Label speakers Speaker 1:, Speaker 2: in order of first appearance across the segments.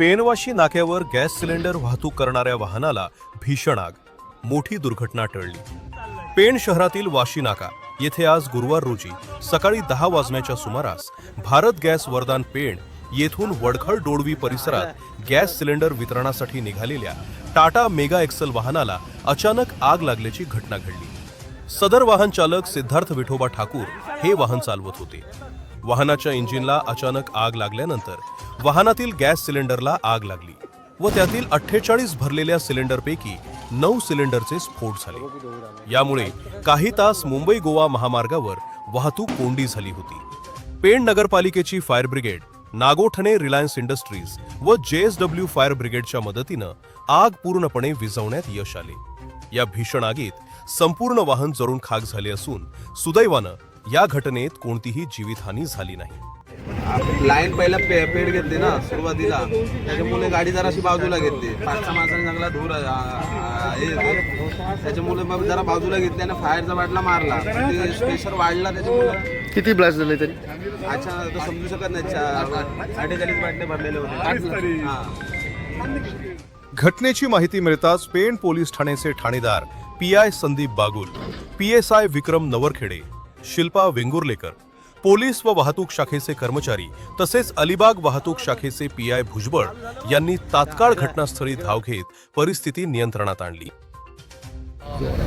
Speaker 1: पेनवाशी नाक्यावर gas cylinder वाहतूक करणाऱ्या वाहनाला भीषण आग. मोठी दुर्घटना टळली. पेण शहरातील वाशी नाका येथे आज गुरुवार रोजी सकाळी दहा वाजण्याच्या सुमारास भारत गॅस वरदान पेण येथून वडखळ डोडवी परिसरात गॅस सिलेंडर वितरणासाठी निघालेल्या टाटा मेगा एक्सल वाहनाला अचानक आग लागल्याची घटना घडली. सदर वाहन चालक सिद्धार्थ विठोबा ठाकूर हे वाहन चालवत होते. वाहनाच्या इंजिनला अचानक आग लागल्यानंतर वाहनातील गॅस सिलेंडरला आग लागली व त्यातील अठ्ठेचाळीस भरलेल्या सिलेंडरपैकी नऊ सिलेंडरचे स्फोट झाले. यामुळे काही तास मुंबई गोवा महामार्गावर वाहतूक कोंडी झाली होती. Pen नगरपालिकेची fire brigade Nagothane Reliance Industries व जेएसडब्ल्यू फायर ब्रिगेडच्या मदतीनं आग पूर्णपणे विझवण्यात यश आले. या भीषण आगीत संपूर्ण वाहन जरून खाक झाले असून सुदैवानं या घटनेत कोणतीही जीवितहानी झाली नाही.
Speaker 2: लाईन पहिला पे पेड घेतली ना सुरुवातीला. त्याच्यामुळे गाडी जराशी बाजूला घेतली. पाच सहा माणसांनी चांगला धूर हे. त्याच्यामुळे मग जरा बाजूला घेतली आणि फायरचा बाटला मारला. प्रेशर वाढला त्याच्यामुळे.
Speaker 3: किती ब्लास्ट झाले तरी?
Speaker 2: अच्छा तर समजू शकत नाही. अठ्ठेचाळीस बाटले भरलेले होते. हा.
Speaker 1: घटनेची माहिती मिळताच पेण पोलीस ठाण्याचे ठाणेदार P I Sandeep Bagul P S I Vikram Navarkhede Shilpa Vengurlekar police व वाहतूक शाखेचे कर्मचारी तसेच अलिबाग वाहतूक शाखेचे पी आय भुजबळ यांनी तात्काळ घटनास्थळी धाव घेत परिस्थिती नियंत्रणात आणली.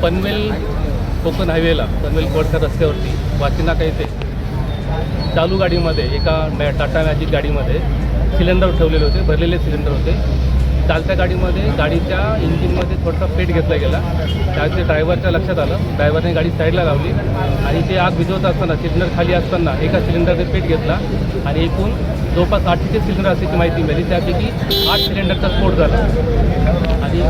Speaker 4: पनवेल कोकण हायवेला पनवेल कोडकर रस्त्यावरती वाचिनाका येथे चालू गाडीमध्ये एका मॅ टाटा मॅजिक गाडीमध्ये सिलेंडर ठेवलेले होते भरलेले सिलेंडर होते. चालत्या गाडीमध्ये गाडीच्या इंजिनमध्ये थोडासा पेट घेतला गेला. त्याचे ड्रायव्हरच्या लक्षात आलं. ड्रायव्हरने गाडी साईडला लावली आणि ते आग विझवत असताना सिलेंडर खाली असताना एका सिलेंडरने पेट घेतला आणि एकूण जवळपास आठशे सिलेंडर असल्याची माहिती मिळाली. त्यापैकी आठ सिलेंडरचा स्फोट झाला. आणि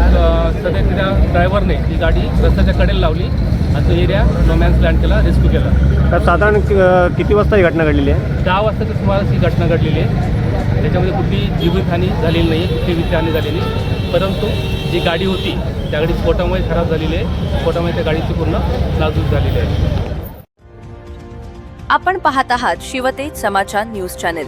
Speaker 4: सध्या त्या ड्रायव्हरने ती गाडी रस्त्याच्या कडेला लावली आणि तो एरिया रोमॅन्स लँड केला रेस्क्यू केला.
Speaker 3: तर साधारण किती वाजता ही घटना घडलेली आहे?
Speaker 4: दहा वाजताच्या सुमारास ही घटना घडलेली आहे. त्याच्यामध्ये कुठली जीवितहानी झालेली नाही आहे कुठली वित्तहानी झालेली नाही. परंतु जी गाडी होती त्या गाडी स्फोटामुळे खराब झालेली आहे. स्फोटामुळे त्या गाडीची पूर्ण नाजूक झालेली आहे.
Speaker 5: आपण पाहत आहात शिवतेज समाचार न्यूज चॅनेल.